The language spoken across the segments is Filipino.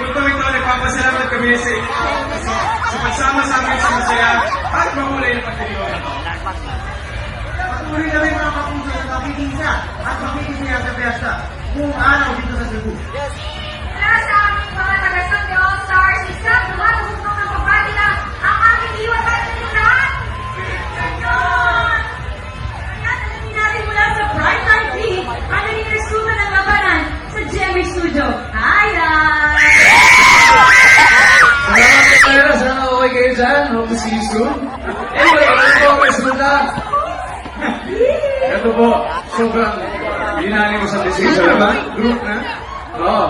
Punto ito, nagpapasalamat kami sa inyo sa, sa pagsama sa amin sa masaya at mahulay na pagtitiwala ko. Patuloy kami mga kapuso sa makikisa at makikisa sa piyesta kung araw dito sa Cebu. Para sa aming mga taga-Sunday All-Stars, isang lumatutok ng pabati lang ang aming iwan inyong lahat. Ganon! Kaya talamin natin mula sa Primetime TV ang naging resulta ng labanan sa GMA Studio. See you soon. Anyway, ito po resulta. Ito po, sobrang unanimous ang decision. Diba? Group na? Oo.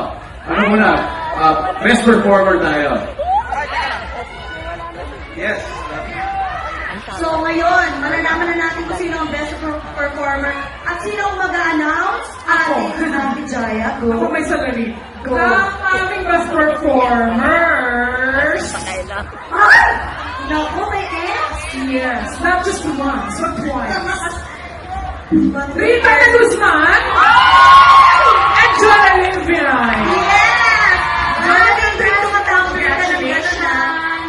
Ano muna? Ah, best performer tayo. Yes. So ngayon, malalaman na natin kung sino ang best per- performer at sino ang mag-a-announce. Ako. Ate Jaya, go. Ako may salari. Go. Ang aming best performers. Ay! Naku, may X! Yes, not just once, but twice. Rita de Guzman and Jonalyn Viray. Yes! Jonathan, ng Congratulations. gano'n.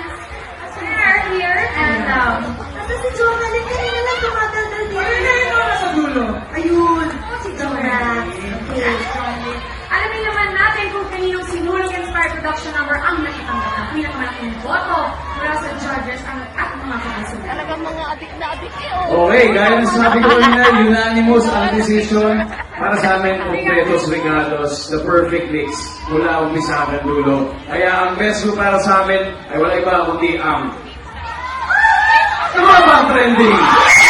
We're here and um, Kasi si Jonathan, kanina lang tumatandal din. Ano na yun nasa dulo? Ayun, si Jonathan. Okay. Alamin ano naman natin kung kaninong sinulong Inspire Production Number ang nakitanggap ng pinakamalaking boto mula sa judges ang at mga kakasulat. Talagang mga adik na adik yun. Okay, gaya ng sabi ko kanina, unanimous ang decision para sa amin, completos regalos, the perfect mix mula umpisa hanggang dulo. Kaya ang best group para sa amin ay wala iba kundi ang Tumama ang trending!